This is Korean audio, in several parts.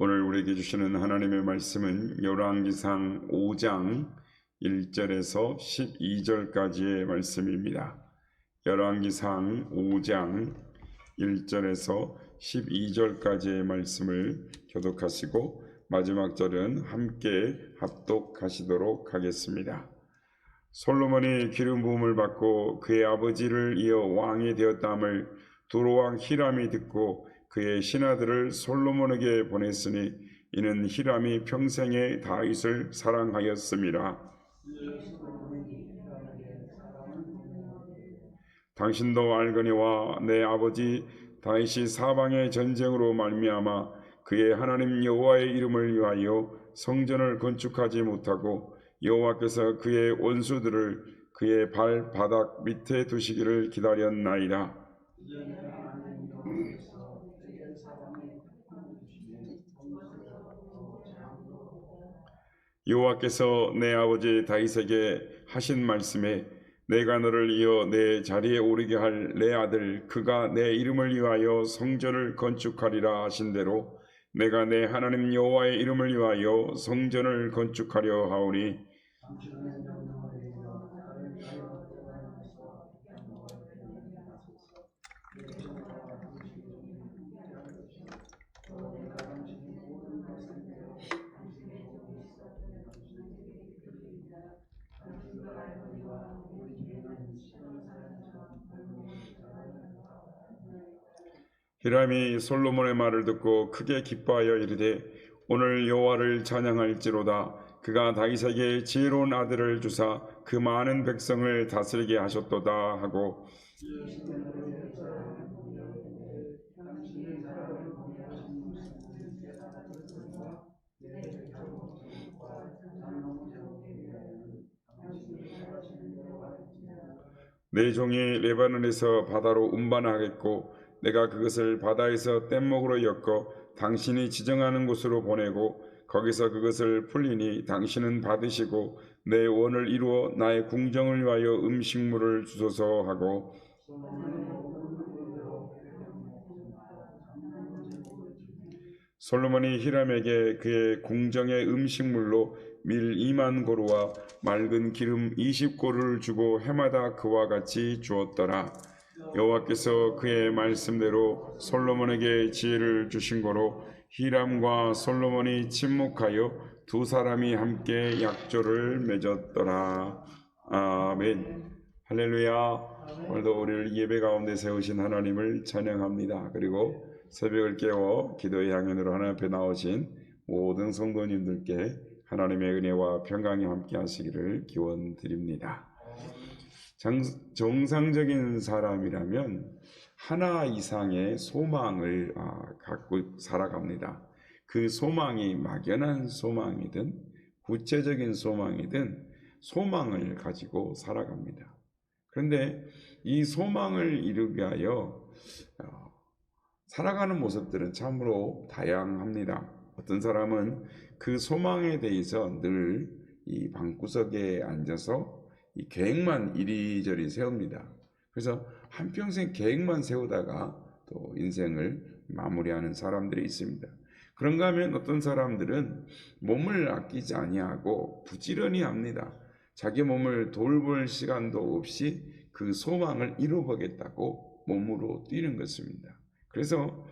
오늘 우리에게 주시는 하나님의 말씀은 열왕기상 5장 1절에서 12절까지의 말씀입니다. 열왕기상 5장 1절에서 12절까지의 말씀을 교독하시고 마지막 절은 함께 합독하시도록 하겠습니다. 솔로몬이 기름 부음을 받고 그의 아버지를 이어 왕이 되었다함을 두로왕 히람이 듣고 그의 신하들을 솔로몬에게 보냈으니 이는 히람이 평생에 다윗을 사랑하였습니다. 당신도 알거니와 내 아버지 다윗이 사방의 전쟁으로 말미암아 그의 하나님 여호와의 이름을 위하여 성전을 건축하지 못하고 여호와께서 그의 원수들을 그의 발 바닥 밑에 두시기를 기다렸나이다. 여호와께서 내 아버지 다윗에게 하신 말씀에 내가 너를 이어 내 자리에 오르게 할 내 아들 그가 내 이름을 위하여 성전을 건축하리라 하신 대로 내가 내 하나님 여호와의 이름을 위하여 성전을 건축하려 하오니 히람이 솔로몬의 말을 듣고 크게 기뻐하여 이르되 오늘 여호와를 찬양할지로다. 그가 다윗에게 지혜로운 아들을 주사 그 많은 백성을 다스리게 하셨도다. 하고 내 종이 레바논에서 바다로 운반하겠고 내가 그것을 바다에서 뗏목으로 엮어 당신이 지정하는 곳으로 보내고 거기서 그것을 풀리니 당신은 받으시고 내 원을 이루어 나의 궁정을 위하여 음식물을 주소서 하고 솔로몬이 히람에게 그의 궁정의 음식물로 밀 2만 고루와 맑은 기름 20고루를 주고 해마다 그와 같이 주었더라. 여호와께서 그의 말씀대로 솔로몬에게 지혜를 주신 거로 히람과 솔로몬이 침묵하여 두 사람이 함께 약조를 맺었더라. 아멘. 할렐루야. 오늘도 우리를 예배 가운데 세우신 하나님을 찬양합니다. 그리고 새벽을 깨워 기도의 향연으로 하나님 앞에 나오신 모든 성도님들께 하나님의 은혜와 평강이 함께 하시기를 기원 드립니다. 장, 정상적인 사람이라면 하나 이상의 소망을 아, 갖고 살아갑니다. 그 소망이 막연한 소망이든 구체적인 소망이든 소망을 가지고 살아갑니다. 그런데 이 소망을 이루기 위하여 어, 살아가는 모습들은 참으로 다양합니다. 어떤 사람은 그 소망에 대해서 늘 이 방구석에 앉아서 이 계획만 이리저리 세웁니다. 그래서 한평생 계획만 세우다가 또 인생을 마무리하는 사람들이 있습니다. 그런가 하면 어떤 사람들은 몸을 아끼지 아니하고 부지런히 합니다. 자기 몸을 돌볼 시간도 없이 그 소망을 이루어보겠다고 몸으로 뛰는 것입니다. 그래서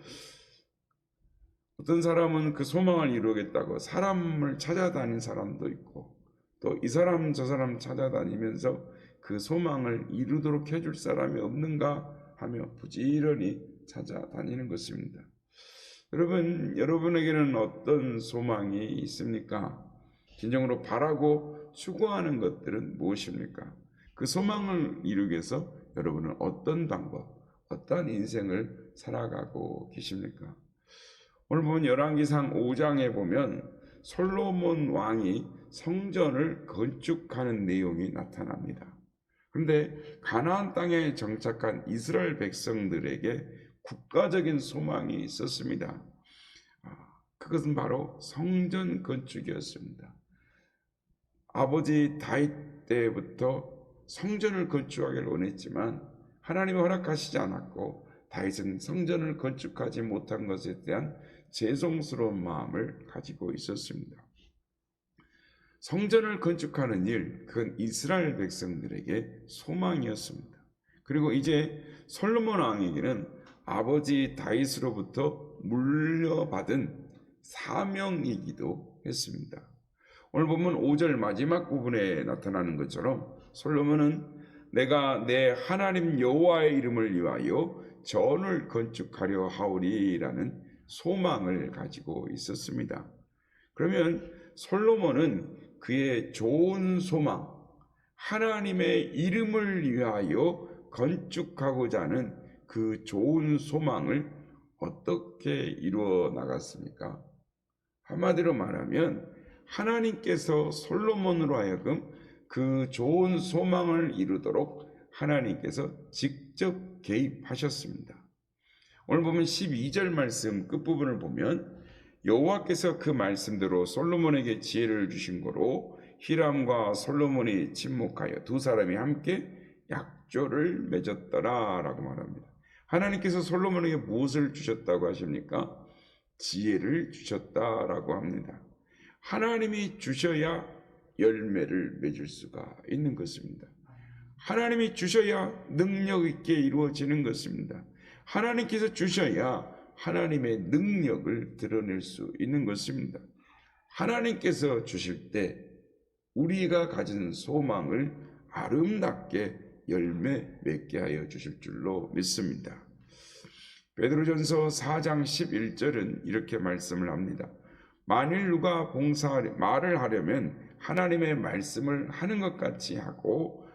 어떤 사람은 그 소망을 이루겠다고 사람을 찾아다닌 사람도 있고 또 이 사람 저 사람 찾아다니면서 그 소망을 이루도록 해줄 사람이 없는가 하며 부지런히 찾아다니는 것입니다. 여러분, 여러분에게는 어떤 소망이 있습니까? 진정으로 바라고 추구하는 것들은 무엇입니까? 그 소망을 이루기 위해서 여러분은 어떤 방법, 어떤 인생을 살아가고 계십니까? 오늘 보면 열왕기상 5장에 보면 솔로몬 왕이 성전을 건축하는 내용이 나타납니다. 그런데 가나안 땅에 정착한 이스라엘 백성들에게 국가적인 소망이 있었습니다. 아, 그것은 바로 성전 건축이었습니다. 아버지 다윗 때부터 성전을 건축하기를 원했지만 하나님이 허락하시지 않았고 다윗은 성전을 건축하지 못한 것에 대한 죄송스러운 마음을 가지고 있었습니다. 성전을 건축하는 일, 그건 이스라엘 백성들에게 소망이었습니다. 그리고 이제 솔로몬 왕에게는 아버지 다윗으로부터 물려받은 사명이기도 했습니다. 오늘 보면 5절 마지막 부분에 나타나는 것처럼 솔로몬은 내가 내 하나님 여호와의 이름을 위하여 전을 건축하려 하오리라는 소망을 가지고 있었습니다. 그러면 솔로몬은 그의 좋은 소망, 하나님의 이름을 위하여 건축하고자 하는 그 좋은 소망을 어떻게 이루어 나갔습니까? 한마디로 말하면 하나님께서 솔로몬으로 하여금 그 좋은 소망을 이루도록 하나님께서 직접 개입하셨습니다. 오늘 보면 12절 말씀 끝부분을 보면 여호와께서 그 말씀대로 솔로몬에게 지혜를 주신 거로 히람과 솔로몬이 침묵하여 두 사람이 함께 약조를 맺었더라라고 말합니다. 하나님께서 솔로몬에게 무엇을 주셨다고 하십니까? 지혜를 주셨다라고 합니다. 하나님이 주셔야 열매를 맺을 수가 있는 것입니다. 하나님이 주셔야 능력 있게 이루어지는 것입니다. 하나님께서 주셔야 하나님의 능력을 드러낼 수 있는 것입니다. 하나님께서 주실 때 우리가 가진 소망을 아름답게 열매 맺게 하여 주실 줄로 믿습니다. 베드로전서 4장 11절은 이렇게 말씀을 합니다. 만일 누가 봉사 말을 하려면 하나님의 말씀을 하는 것 같이 하고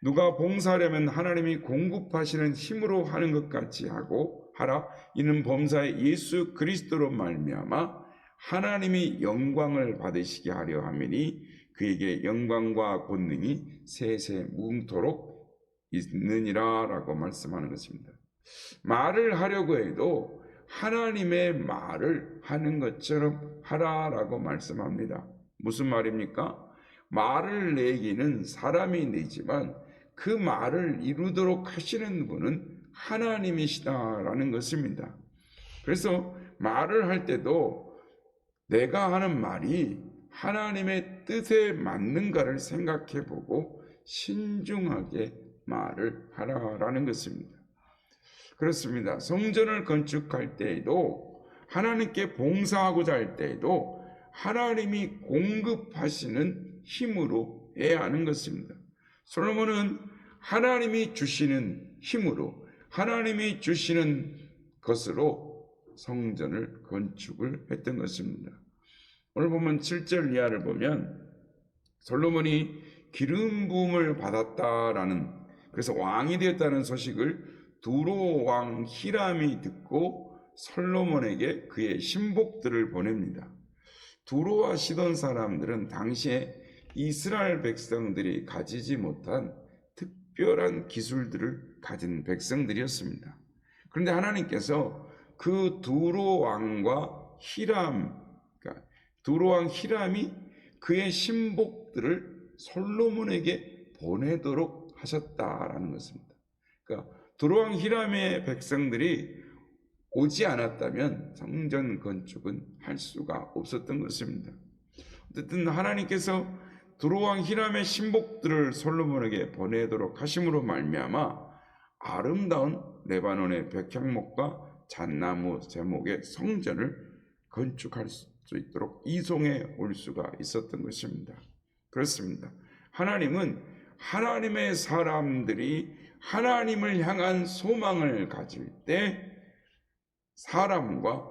누가 봉사하려면 하나님이 공급하시는 힘으로 하는 것 같이 하고 하라 이는 범사의 예수 그리스도로 말미암아 하나님이 영광을 받으시게 하려 함이니 그에게 영광과 권능이 세세 무궁토록 있느니라라고 말씀하는 것입니다. 말을 하려고 해도 하나님의 말을 하는 것처럼 하라라고 말씀합니다. 무슨 말입니까? 말을 내기는 사람이 내지만 그 말을 이루도록 하시는 분은 하나님이시다라는 것입니다. 그래서 말을 할 때도 내가 하는 말이 하나님의 뜻에 맞는가를 생각해 보고 신중하게 말을 하라라는 것입니다. 그렇습니다. 성전을 건축할 때에도 하나님께 봉사하고자 할 때에도 하나님이 공급하시는 힘으로 해야 하는 것입니다. 솔로몬은 하나님이 주시는 힘으로 하나님이 주시는 것으로 성전을 건축을 했던 것입니다. 오늘 보면 7절 이하를 보면 솔로몬이 기름 부음을 받았다라는 그래서 왕이 되었다는 소식을 두로 왕 히람이 듣고 솔로몬에게 그의 신복들을 보냅니다. 두로와 시돈 사람들은 당시에 이스라엘 백성들이 가지지 못한 특별한 기술들을 가진 백성들이었습니다. 그런데 하나님께서 그 두로 왕과 히람, 그러니까 두로 왕 히람이 그의 신복들을 솔로몬에게 보내도록 하셨다라는 것입니다. 그러니까 두로 왕 히람의 백성들이 오지 않았다면 성전 건축은 할 수가 없었던 것입니다. 어쨌든 하나님께서 두로왕 히람의 신복들을 솔로몬에게 보내도록 하심으로 말미암아 아름다운 레바논의 백향목과 잣나무 제목의 성전을 건축할 수 있도록 이송해 올 수가 있었던 것입니다. 그렇습니다. 하나님은 하나님의 사람들이 하나님을 향한 소망을 가질 때 사람과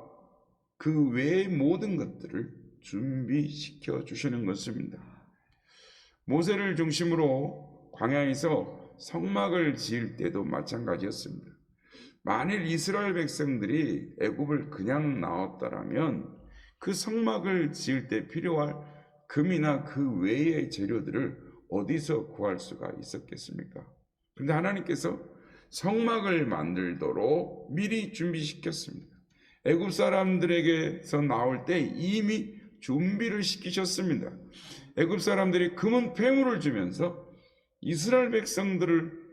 그 외의 모든 것들을 준비시켜 주시는 것입니다. 모세를 중심으로 광야에서 성막을 지을 때도 마찬가지였습니다. 만일 이스라엘 백성들이 애굽을 그냥 나왔다라면 그 성막을 지을 때 필요할 금이나 그 외의 재료들을 어디서 구할 수가 있었겠습니까? 그런데 하나님께서 성막을 만들도록 미리 준비시켰습니다. 애굽 사람들에게서 나올 때 이미 준비를 시키셨습니다. 애굽 사람들이 금은 폐물을 주면서 이스라엘 백성들을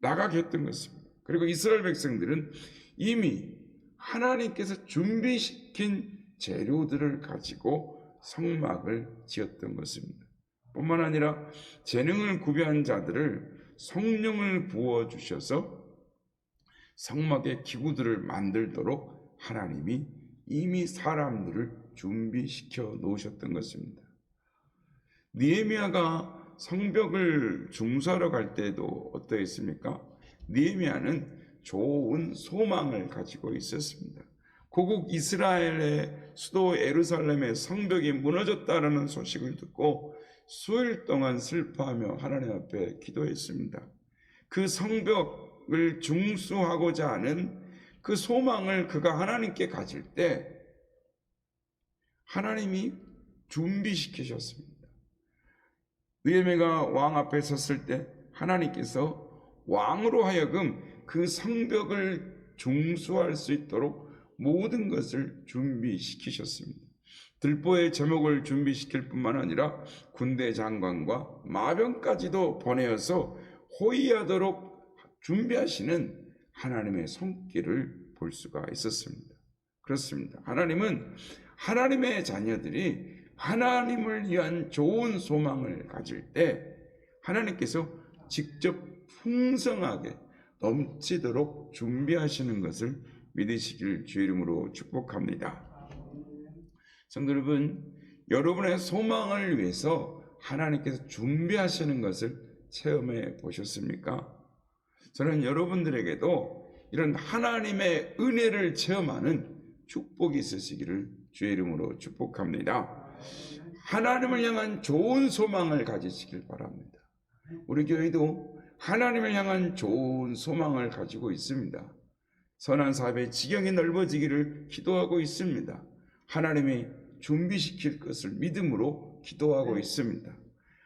나가게 했던 것입니다. 그리고 이스라엘 백성들은 이미 하나님께서 준비시킨 재료들을 가지고 성막을 지었던 것입니다. 뿐만 아니라 재능을 구비한 자들을 성령을 부어 주셔서 성막의 기구들을 만들도록 하나님이 이미 사람들을 준비시켜 놓으셨던 것입니다. 니에미아가 성벽을 중수하러 갈 때도 어떠했습니까? 니에미아는 좋은 소망을 가지고 있었습니다. 고국 이스라엘의 수도 에루살렘의 성벽이 무너졌다라는 소식을 듣고 수일 동안 슬퍼하며 하나님 앞에 기도했습니다. 그 성벽을 중수하고자 하는 그 소망을 그가 하나님께 가질 때 하나님이 준비시키셨습니다. 느헤미가 왕 앞에 섰을 때 하나님께서 왕으로 하여금 그 성벽을 중수할 수 있도록 모든 것을 준비시키셨습니다. 들보의 제목을 준비시킬 뿐만 아니라 군대 장관과 마병까지도 보내어서 호위하도록 준비하시는 하나님의 손길을 볼 수가 있었습니다. 그렇습니다. 하나님은 하나님의 자녀들이 하나님을 위한 좋은 소망을 가질 때 하나님께서 직접 풍성하게 넘치도록 준비하시는 것을 믿으시길 주 이름으로 축복합니다. 성도 여러분, 여러분의 소망을 위해서 하나님께서 준비하시는 것을 체험해 보셨습니까? 저는 여러분들에게도 이런 하나님의 은혜를 체험하는 축복이 있으시기를 주의 이름으로 축복합니다. 하나님을 향한 좋은 소망을 가지시길 바랍니다. 우리 교회도 하나님을 향한 좋은 소망을 가지고 있습니다. 선한 사업의 지경이 넓어지기를 기도하고 있습니다. 하나님이 준비시킬 것을 믿음으로 기도하고 있습니다.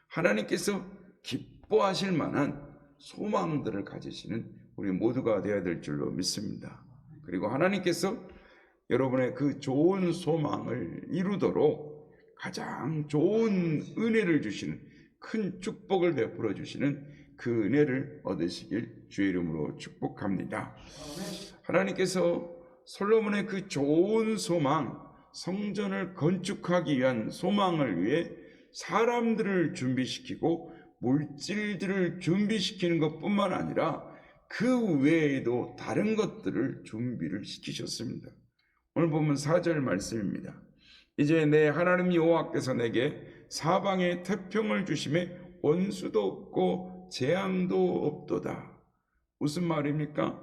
하나님께서 기뻐하실 만한 소망들을 가지시는 우리 모두가 되어야 될 줄로 믿습니다. 그리고 하나님께서 여러분의 그 좋은 소망을 이루도록 가장 좋은 은혜를 주시는 큰 축복을 베풀어 주시는 그 은혜를 얻으시길 주의 이름으로 축복합니다. 하나님께서 솔로몬의 그 좋은 소망, 성전을 건축하기 위한 소망을 위해 사람들을 준비시키고 물질들을 준비시키는 것뿐만 아니라 그 외에도 다른 것들을 준비를 시키셨습니다. 오늘 보면 4절 말씀입니다. 이제 내 하나님 여호와께서 내게 사방에 태평을 주심에 원수도 없고 재앙도 없도다. 무슨 말입니까?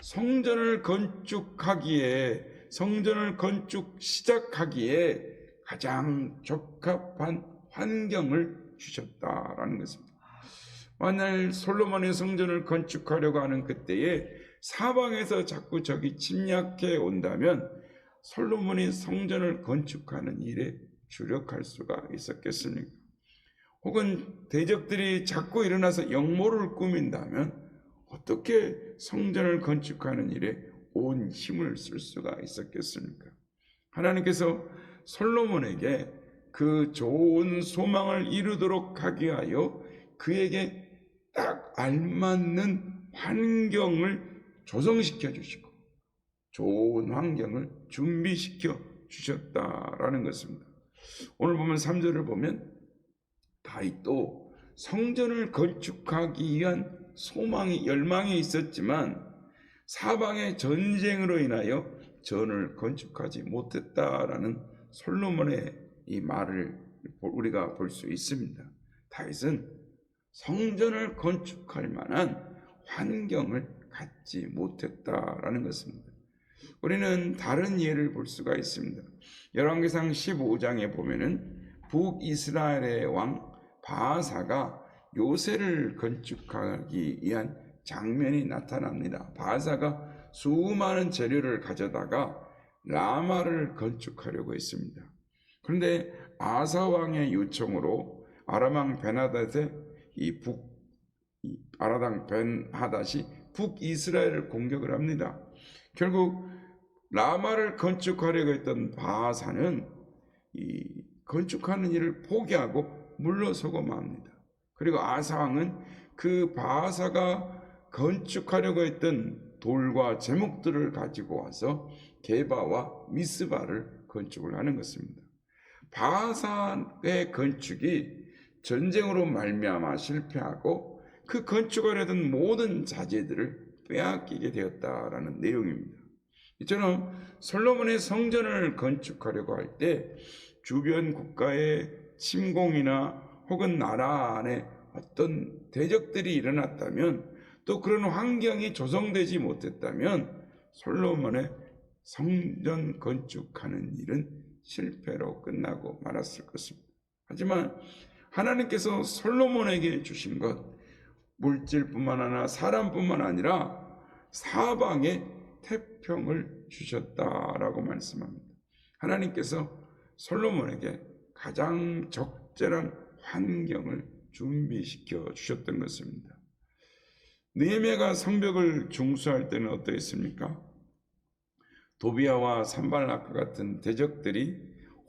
성전을 건축하기에 성전을 건축 시작하기에 가장 적합한 환경을 주셨다라는 것입니다. 만약 솔로몬의 성전을 건축하려고 하는 그때에 사방에서 자꾸 적이 침략해 온다면 솔로몬이 성전을 건축하는 일에 주력할 수가 있었겠습니까? 혹은 대적들이 자꾸 일어나서 역모를 꾸민다면 어떻게 성전을 건축하는 일에 온 힘을 쓸 수가 있었겠습니까? 하나님께서 솔로몬에게 그 좋은 소망을 이루도록 하기 위하여 그에게 딱 알맞는 환경을 조성시켜 주시고 좋은 환경을 준비시켜 주셨다라는 것입니다. 오늘 보면 3절을 보면 다윗도 성전을 건축하기 위한 소망이 열망이 있었지만 사방의 전쟁으로 인하여 전을 건축하지 못했다라는 솔로몬의 이 말을 우리가 볼 수 있습니다. 다윗은 성전을 건축할 만한 환경을 갖지 못했다라는 것입니다. 우리는 다른 예를 볼 수가 있습니다. 열왕기상 15장에 보면은 북이스라엘의 왕 바사가 요새를 건축하기 위한 장면이 나타납니다. 바사가 수많은 재료를 가져다가 라마를 건축하려고 했습니다. 그런데 아사 왕의 요청으로 아람왕 베나닷의 이 북 아라당 벤하닷이 북이스라엘을 공격을 합니다. 결국 라마를 건축하려고 했던 바사는 이 건축하는 일을 포기하고 물러서고 맙니다. 그리고 아사왕은 그 바사가 건축하려고 했던 돌과 제목들을 가지고 와서 게바와 미스바를 건축을 하는 것입니다. 바산의 건축이 전쟁으로 말미암아 실패하고 그 건축하려던 모든 자재들을 빼앗기게 되었다라는 내용입니다. 이처럼 솔로몬의 성전을 건축하려고 할 때 주변 국가의 침공이나 혹은 나라 안에 어떤 대적들이 일어났다면 또 그런 환경이 조성되지 못했다면 솔로몬의 성전 건축하는 일은 실패로 끝나고 말았을 것입니다. 하지만 하나님께서 솔로몬에게 주신 것 물질뿐만 아니라 사람뿐만 아니라 사방에 태평을 주셨다라고 말씀합니다. 하나님께서 솔로몬에게 가장 적절한 환경을 준비시켜 주셨던 것입니다. 느헤미야가 성벽을 중수할 때는 어떠했습니까? 도비아와 산발락과 같은 대적들이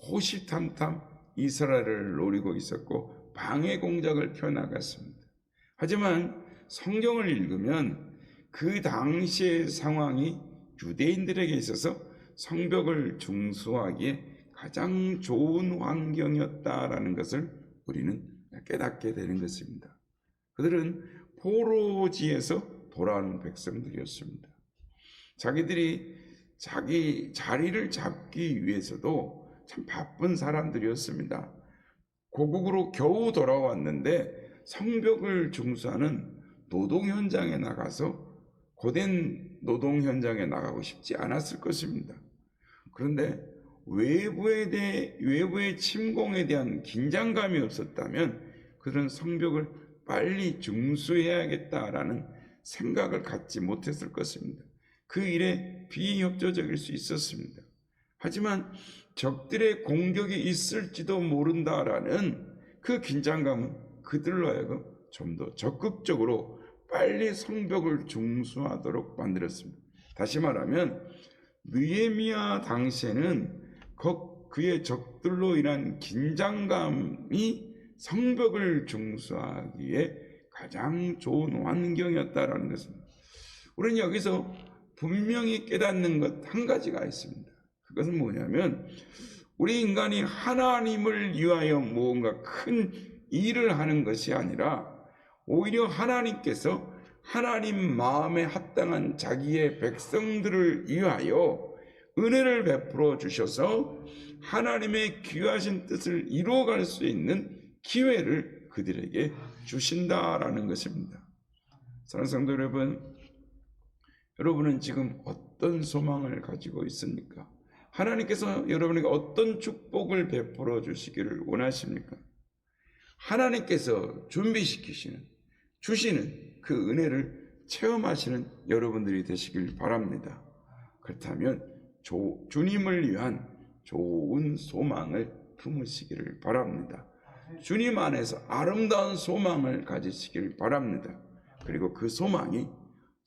호시탐탐 이스라엘을 노리고 있었고 방해 공작을 펴나갔습니다. 하지만 성경을 읽으면 그 당시의 상황이 유대인들에게 있어서 성벽을 중수하기에 가장 좋은 환경이었다라는 것을 우리는 깨닫게 되는 것입니다. 그들은 포로지에서 돌아온 백성들이었습니다. 자기들이 자기 자리를 잡기 위해서도 참 바쁜 사람들이었습니다. 고국으로 겨우 돌아왔는데 성벽을 중수하는 노동 현장에 나가서 고된 노동 현장에 나가고 싶지 않았을 것입니다. 그런데 외부에 대해 외부의 침공에 대한 긴장감이 없었다면 그런 성벽을 빨리 중수해야겠다라는 생각을 갖지 못했을 것입니다. 그 일에 비협조적일 수 있었습니다. 하지만 적들의 공격이 있을지도 모른다라는 그 긴장감은 그들로 하여금 좀 더 적극적으로 빨리 성벽을 중수하도록 만들었습니다. 다시 말하면 느헤미야 당시에는 그의 적들로 인한 긴장감이 성벽을 중수하기에 가장 좋은 환경이었다라는 것입니다. 우리는 여기서 분명히 깨닫는 것 한 가지가 있습니다. 그것은 뭐냐면 우리 인간이 하나님을 위하여 무언가 큰 일을 하는 것이 아니라 오히려 하나님께서 하나님 마음에 합당한 자기의 백성들을 위하여 은혜를 베풀어 주셔서 하나님의 귀하신 뜻을 이루어갈 수 있는 기회를 그들에게 주신다라는 것입니다. 사랑하는 성도 여러분, 여러분은 지금 어떤 소망을 가지고 있습니까? 하나님께서 여러분에게 어떤 축복을 베풀어 주시기를 원하십니까? 하나님께서 준비시키시는, 주시는 그 은혜를 체험하시는 여러분들이 되시길 바랍니다. 그렇다면 조, 주님을 위한 좋은 소망을 품으시기를 바랍니다. 주님 안에서 아름다운 소망을 가지시길 바랍니다. 그리고 그 소망이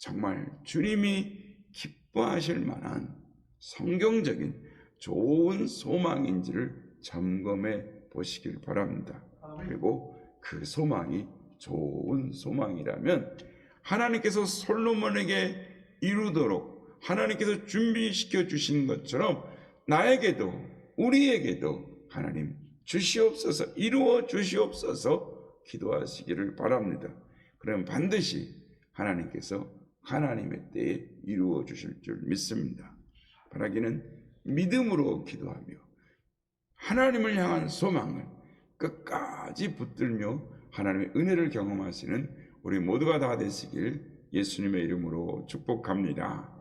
정말 주님이 기뻐하실 만한 성경적인 좋은 소망인지를 점검해 보시길 바랍니다. 그리고 그 소망이 좋은 소망이라면 하나님께서 솔로몬에게 이루도록 하나님께서 준비시켜 주신 것처럼 나에게도 우리에게도 하나님 주시옵소서 이루어 주시옵소서 기도하시기를 바랍니다. 그럼 반드시 하나님께서 하나님의 때에 이루어 주실 줄 믿습니다. 바라기는 믿음으로 기도하며 하나님을 향한 소망을 끝까지 붙들며 하나님의 은혜를 경험하시는 우리 모두가 다 되시길 예수님의 이름으로 축복합니다.